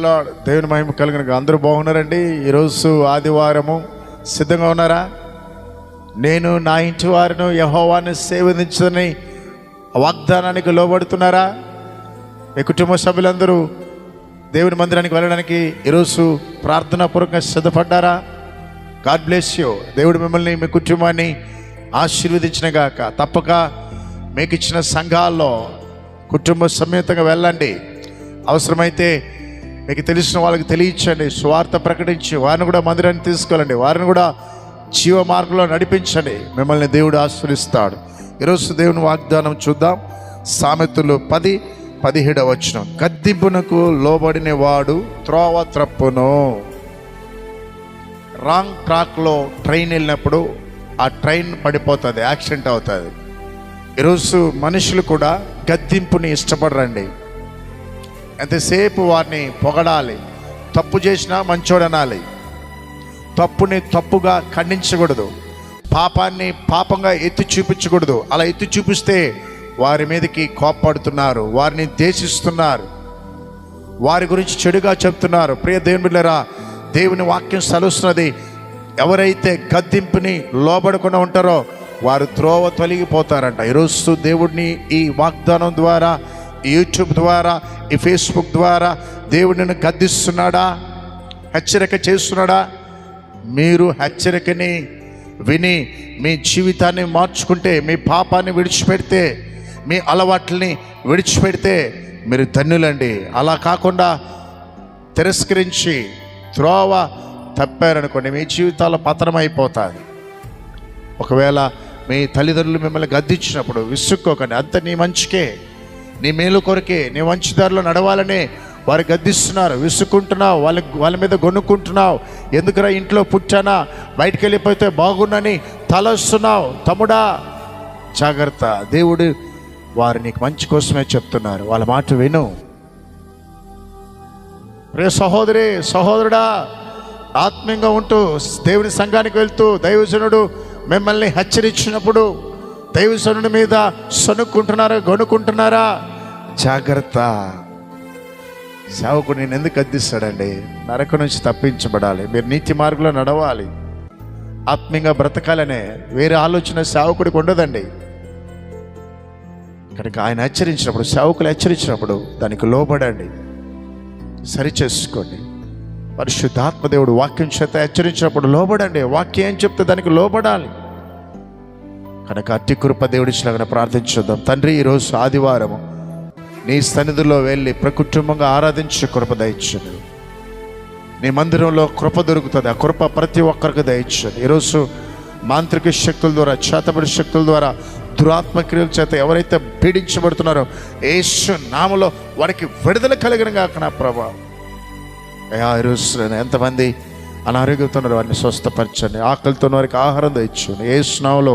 Lord దేవుని మహిమ కలిగిన అందరూ బాగున్నారండి. ఈరోజు ఆదివారము. సిద్ధంగా ఉన్నారా? నేను నా ఇంటి వారిను యహోవాన్ని సేవించదని వాగ్దానానికి లోబడుతున్నారా? మీ కుటుంబ సభ్యులందరూ దేవుని మందిరానికి వెళ్ళడానికి ఈరోజు ప్రార్థనాపూర్వకంగా సిద్ధపడ్డారా? God bless you. దేవుడు మిమ్మల్ని మీ కుటుంబాన్ని ఆశీర్వదించిన గాక. తప్పక మీకు ఇచ్చిన సంఘాల్లో కుటుంబ సమేతంగా వెళ్ళండి. అవసరమైతే మీకు తెలిసిన వాళ్ళకి తెలియచండి స్వార్థ ప్రకటించి వారిని కూడా మందిరాన్ని తీసుకెళ్ళండి వారిని కూడా జీవ మార్గంలో నడిపించండి. మిమ్మల్ని దేవుడు ఆశ్రయిస్తాడు ఈరోజు దేవుని వాగ్దానం చూద్దాం. సామెతలు పది పదిహేడవ వచ్చిన గద్దింపునకు లోబడిన వాడు త్రోవ త్రప్పును. రాంగ్ ట్రాక్లో ట్రైన్ వెళ్ళినప్పుడు ఆ ట్రైన్ పడిపోతుంది యాక్సిడెంట్ అవుతుంది. ఈరోజు మనుషులు కూడా గద్దింపుని ఇష్టపడరండి. ఎంతసేపు వారిని పొగడాలి? తప్పు చేసినా మంచోడనాలి. తప్పుని తప్పుగా ఖండించకూడదు. పాపాన్ని పాపంగా ఎత్తి చూపించకూడదు. అలా ఎత్తి చూపిస్తే వారి మీదకి కోప్పడుతున్నారు. వారిని దేశిస్తున్నారు వారి గురించి చెడుగా చెప్తున్నారు. ప్రియ దేవుని బిడ్డలారా దేవుని వాక్యం సలుస్తున్నది ఎవరైతే గద్దింపుని లోబడకుండా ఉంటారో వారు త్రోవ తొలగిపోతారంట. ఈరోజు దేవుడిని ఈ వాగ్దానం ద్వారా యూట్యూబ్ ద్వారా ఈ ఫేస్బుక్ ద్వారా దేవుడిని గద్దిస్తున్నాడా? హెచ్చరిక చేస్తున్నాడా? మీరు హెచ్చరికని విని మీ జీవితాన్ని మార్చుకుంటే మీ పాపాన్ని విడిచిపెడితే మీ అలవాట్లని విడిచిపెడితే మీరు ధన్యులండి. అలా కాకుండా తిరస్కరించి త్రోవ తప్పారనుకోండి మీ జీవితాల పతనం అయిపోతుంది. ఒకవేళ మీ తల్లిదండ్రులు మిమ్మల్ని గద్దించినప్పుడు విసుక్కోకండి అంత నీ మంచికే. నీ మేలు కొరకే నీ మంచిదారిలో నడవాలనే వారు గద్దిస్తున్నారు. విసుక్కుంటున్నావు వాళ్ళ వాళ్ళ మీద గొనుక్కుంటున్నావు ఎందుకురా ఇంట్లో పుట్టానా? బయటికి వెళ్ళిపోతే బాగున్నని తలస్తున్నావు. తమ్ముడా జాగ్రత్త. దేవుడు వారు నీకు మంచి కోసమే చెప్తున్నారు. వాళ్ళ మాట విను. ప్రియ సహోదరి సహోదరుడా ఆత్మీయంగా ఉంటూ దేవుని సంఘానికి వెళ్తూ దైవజనుడు మిమ్మల్ని హెచ్చరించినప్పుడు దైవజనుడి మీద సనుక్కుంటున్నారా గొనుక్కుంటున్నారా? జాగ్రత్త. సేవకుడు నేను ఎందుకు అద్దిస్తాడండి? నరక నుంచి తప్పించబడాలి. మీరు నీతి మార్గంలో నడవాలి. ఆత్మీయంగా బ్రతకాలనే వేరే ఆలోచన సేవకుడికి ఉండదండి. కనుక ఆయన హెచ్చరించినప్పుడు సేవకులు హెచ్చరించినప్పుడు దానికి లోబడండి. సరి చేసుకోండి పరిశుద్ధాత్మ దేవుడు వాక్యం చేత హెచ్చరించినప్పుడు లోబడండి. వాక్యం ఏం చెప్తే దానికి లోబడాలి. కనుక అట్టి కృప దేవుడిచ్చిలాగా ప్రార్థించుద్దాం తండ్రి ఈరోజు ఆదివారము. నీ సన్నిధిలో వెళ్ళి ప్రకుటుంబంగా ఆరాధించే కృప దయచదు నీ మందిరంలో కృప దొరుకుతుంది. ఆ కృప ప్రతి ఒక్కరికి దయచదు ఈరోజు మాంత్రిక శక్తుల ద్వారా చేతబడి శక్తుల ద్వారా దురాత్మ క్రియల చేత ఎవరైతే పీడించబడుతున్నారో యేసు నామలో వారికి విడుదల కలిగిన కాక నా ప్రభావం అయ్యా ఈరోజు ఎంతమంది అనారోగ్యంతో ఉన్నారు వారిని స్వస్థపరచండి. ఆకలితో ఉన్న వారికి ఆహారం తెచ్చండి ఏ స్నామంలో